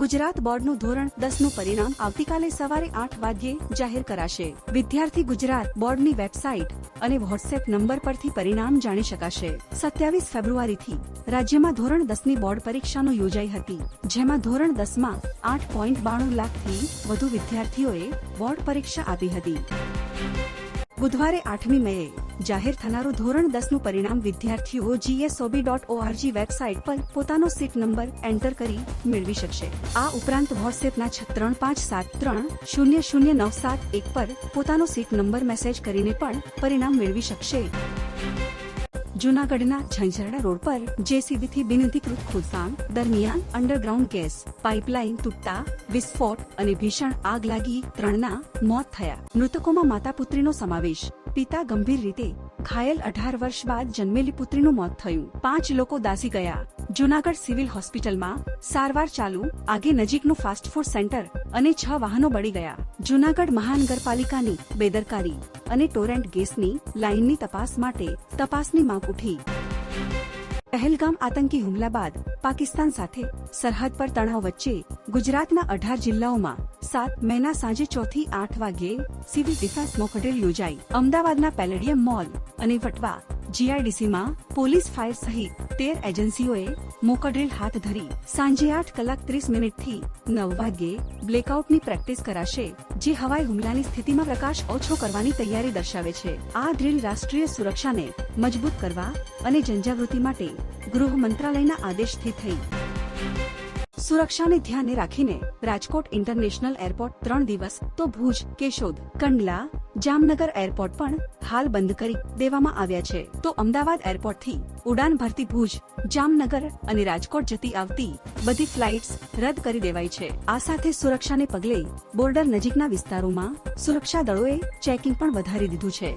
ગુજરાત બોર્ડનું ધોરણ દસનું પરિણામ આવતીકાલે સવારે આઠ વાગ્યે જાહેર કરાશે. વિદ્યાર્થી ગુજરાત બોર્ડની વેબસાઇટ અને વોટ્સએપ નંબર પરથી પરિણામ જાણી શકાશે. સત્યાવીસ ફેબ્રુઆરીથી રાજ્યમાં ધોરણ દસની બોર્ડ પરીક્ષાનો યોજાઈ હતી, જેમાં ધોરણ દસમાં આઠ પોઈન્ટ બાણું લાખથી વધુ વિદ્યાર્થીઓએ બોર્ડ પરીક્ષા આપી હતી. બુધવારે આઠમી મેએ જાહેર થનારું ધોરણ દસનું પરિણામ વિદ્યાર્થીઓ જીએસઓબી ડોટ ઓઆરજી વેબસાઇટ પર પોતાનો સીટ નંબર એન્ટર કરી મેળવી શકશે. આ ઉપરાંત વોટ્સએપના છ ત્રણ પાંચ સાત ત્રણ શૂન્ય શૂન્ય નવ સાત એક પર પોતાનો સીટ નંબર મેસેજ કરીને પણ પરિણામ મેળવી શકશે. જૂનાગઢના ઝંઝરડા રોડ પર જેસીબીથી બિનઅધિકૃત ખોદકામ દરમિયાન અંડરગ્રાઉન્ડ ગેસ પાઇપલાઇન તૂટતા, વિસ્ફોટ અને ભીષણ આગ લાગી ત્રણના મોત થયા. મૃતકોમાં માતા પુત્રીનો સમાવેશ. પિતા ગંભીર રીતે ઘાયલ અઢાર વર્ષ બાદ જન્મેલી પુત્રીનું મોત થયું. પાંચ લોકો દાસી ગયા. જૂનાગઢ સિવિલ હોસ્પિટલમાં સારવાર ચાલુ, આગે નજીકનું ફાસ્ટ ફૂડ સેન્ટર અને છ વાહનો બળી ગયા. જૂનાગઢ મહાનગરપાલિકાની બેદરકારી અને ટોરેન્ટ ગેસની લાઇનની તપાસ માટે તપાસની માંગ ઉઠી. પહેલગામ આતંકી હુમલા બાદ પાકિસ્તાન સાથે સરહદ પર તણાવ વચ્ચે ગુજરાતના અઢાર જિલ્લાઓમાં સાત મેના સાંજે ચોથી આઠ વાગ્યે સિવિલ ડિફેન્સ મોકડેલ યોજાઈ. અમદાવાદના પેલેડિયમ મોલ અને વટવા જીઆઈડીસીમાં પોલીસ ફાયર સહિત તેર એજન્સીઓએ મોકડ્રીલ હાથ ધરી સાંજે આઠ કલાક ત્રીસ મિનિટથી નવ વાગ્યે બ્લેકઆઉટની પ્રેક્ટિસ કરાશે, જે હવાઈ હુમલાની સ્થિતિમાં પ્રકાશ ઓછો કરવાની તૈયારી દર્શાવે છે. આ ડ્રીલ રાષ્ટ્રીય સુરક્ષાને મજબૂત કરવા અને જનજાગૃતિ માટે ગૃહ મંત્રાલયના આદેશથી થઈ. સુરક્ષાને ધ્યાને રાખીને રાજકોટ ઇન્ટરનેશનલ એરપોર્ટ ત્રણ દિવસ તો ભુજ, કેશોદ, કંડલા, જામનગર એરપોર્ટ પણ હાલ બંધ કરી દેવામાં આવ્યા છે. તો અમદાવાદ એરપોર્ટથી ઉડાન ભરતી ભુજ, જામનગર અને રાજકોટ જતી આવતી બધી ફ્લાઇટ્સ રદ કરી દેવાઈ છે. આ સાથે સુરક્ષાને પગલે બોર્ડર નજીકના વિસ્તારોમાં સુરક્ષા દળોએ ચેકિંગ પણ વધારી દીધું છે.